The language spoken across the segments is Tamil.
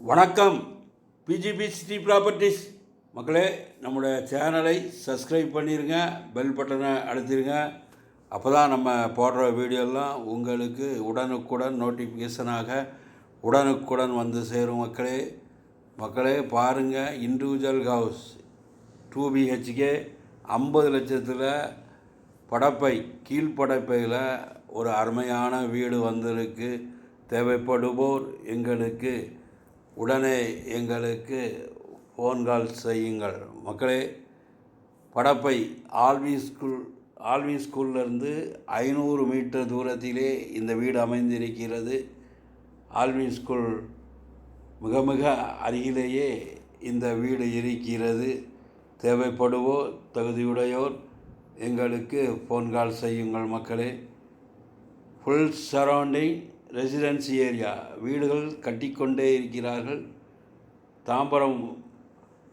வணக்கம். பிஜிபி சிட்டி ப்ராப்பர்ட்டிஸ் மக்களே நம்முடைய சேனலை சப்ஸ்கிரைப் பண்ணிடுங்க பெல் பட்டனை அழுத்திடுங்க அப்போ தான் நம்ம போடுற வீடியோலாம் உங்களுக்கு உடனுக்குடன் நோட்டிஃபிகேஷனாக உடனுக்குடன் வந்து சேரும் மக்களே. மக்களே பாருங்கள் இண்டிவிஜுவல் ஹவுஸ் டூ பிஹெச்கே ஐம்பது லட்சத்தில் படப்பை கீழ்ப்படப்பையில் ஒரு அருமையான வீடு வந்திருக்கு. தேவைப்படுவோர் எங்களுக்கு உடனே எங்களுக்கு ஃபோன் கால் செய்யுங்கள். மக்களே படப்பை ஆல்வி ஸ்கூல் ஆல்வி ஸ்கூல்லேருந்து ஐநூறு மீட்டர் தூரத்திலே இந்த வீடு அமைந்திருக்கிறது. ஆல்வி ஸ்கூல் மிக மிக அருகிலேயே இந்த வீடு இருக்கிறது. தேவைப்படுவோர் தகுதியுடையோர் எங்களுக்கு ஃபோன் கால் செய்யுங்கள் மக்களே. Full surrounding residency area. வீடுகள் கட்டிக்கொண்டே இருக்கிறார்கள். தாம்பரம்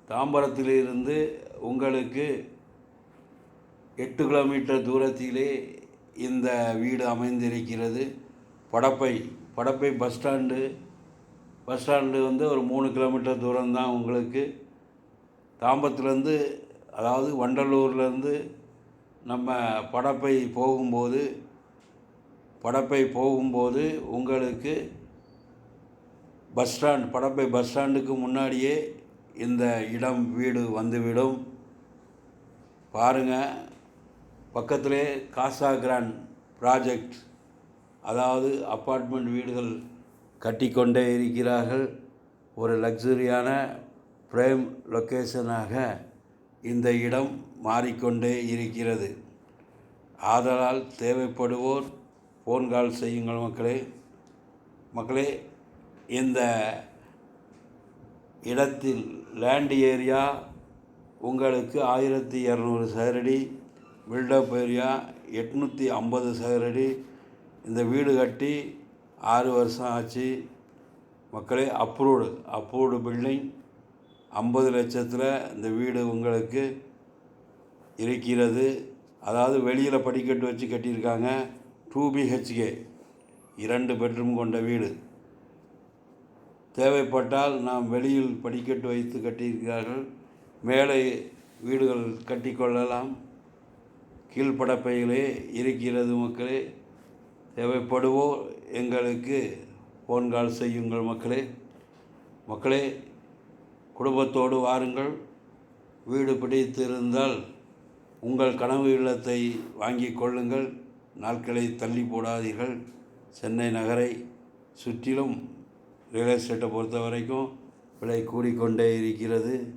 தாம்பரத்திலிருந்து உங்களுக்கு எட்டு கிலோமீட்டர் தூரத்திலே இந்த வீடு அமைந்திருக்கிறது. Padappai Padappai bus stand bus stand வந்து ஒரு மூணு கிலோமீட்டர் தூரம்தான் உங்களுக்கு. தாம்பரத்துலேருந்து அதாவது வண்டலூர்லேருந்து நம்ம படப்பை போகும்போது படப்பை போகும்போது உங்களுக்கு பஸ் ஸ்டாண்ட் படப்பை பஸ் ஸ்டாண்டுக்கு முன்னாடியே இந்த இடம் வீடு வந்துவிடும். பாருங்கள் பக்கத்திலே காசா கிராண்ட் ப்ராஜெக்ட் அதாவது அப்பார்ட்மெண்ட் வீடுகள் கட்டிக்கொண்டே இருக்கிறார்கள். ஒரு லக்ஸுரியான ப்ரேம் லொக்கேஷனாக இந்த இடம் மாறிக்கொண்டே இருக்கிறது. ஆதலால் தேவைப்படுவோர் ஃபோன் கால் செய்யுங்கள் மக்களே. மக்களே இந்த இடத்தில் லேண்ட் ஏரியா உங்களுக்கு ஆயிரத்தி இரநூறு சதுரடி பில்டப் ஏரியா எட்நூற்றி ஐம்பது சதுரடி. இந்த வீடு கட்டி ஆறு வருஷம் ஆச்சு. மக்களே அப்ரூவ்டு அப்ரூவ்டு பில்டிங் ஐம்பது லட்சத்தில் இந்த வீடு உங்களுக்கு இருக்கிறது. அதாவது வெளியில் படிக்கட்டு வச்சு கட்டியிருக்காங்க. டூ பிஹெச்கே இரண்டு பெட்ரூம் கொண்ட வீடு. தேவைப்பட்டால் நாம் வெளியில் படிக்கட்டு வைத்து கட்டியிருக்கிறார்கள். மேலே வீடுகள் கட்டிக்கொள்ளலாம். கீழ்ப்படப்பையிலே இருக்கிறது மக்களே தேவைப்படுவோ எங்களுக்கு ஃபோன் கால் செய்யுங்கள் மக்களே. மக்களே குடும்பத்தோடு வாருங்கள். வீடு பிடித்திருந்தால் உங்கள் கனவு இல்லத்தை வாங்கி கொள்ளுங்கள். நாட்களை தள்ளி போடாதீர்கள். சென்னை நகரை சுற்றிலும் ரியல் எஸ்டேட்டை பொறுத்த வரைக்கும் விலை கூடிக்கொண்டே இருக்கிறது.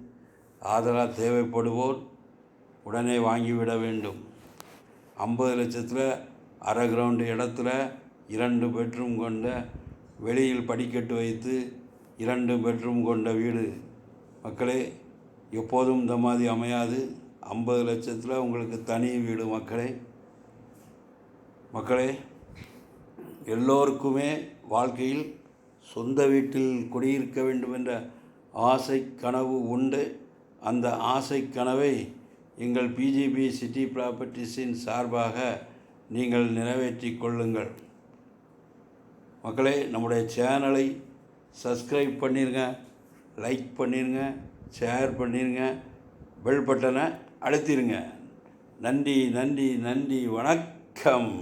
ஆதலால் தேவைப்படுவோர் உடனே வாங்கிவிட வேண்டும். ஐம்பது லட்சத்தில் அரை கிரவுண்டு இடத்துல இரண்டு பெட்ரூம் கொண்ட வெளியில் படிக்கட்டு வைத்து இரண்டு பெட்ரூம் கொண்ட வீடு. மக்களே எப்போதும் இந்த மாதிரி அமையாது. ஐம்பது லட்சத்தில் உங்களுக்கு தனி வீடு மக்களே. மக்களே எல்லோருக்குமே வாழ்க்கையில் சொந்த வீட்டில் குடியிருக்க வேண்டும் என்ற ஆசை கனவு உண்டு. அந்த ஆசை கனவை எங்கள் பிஜிபி சிட்டி ப்ராப்பர்ட்டிஸின் சார்பாக நீங்கள் நிறைவேற்றி கொள்ளுங்கள். மக்களே நம்முடைய சேனலை சப்ஸ்கிரைப் பண்ணிடுங்க லைக் பண்ணிடுங்க ஷேர் பண்ணிடுங்க பெல் பட்டனை அழுத்திடுங்க நன்றி நன்றி நன்றி வணக்கம்.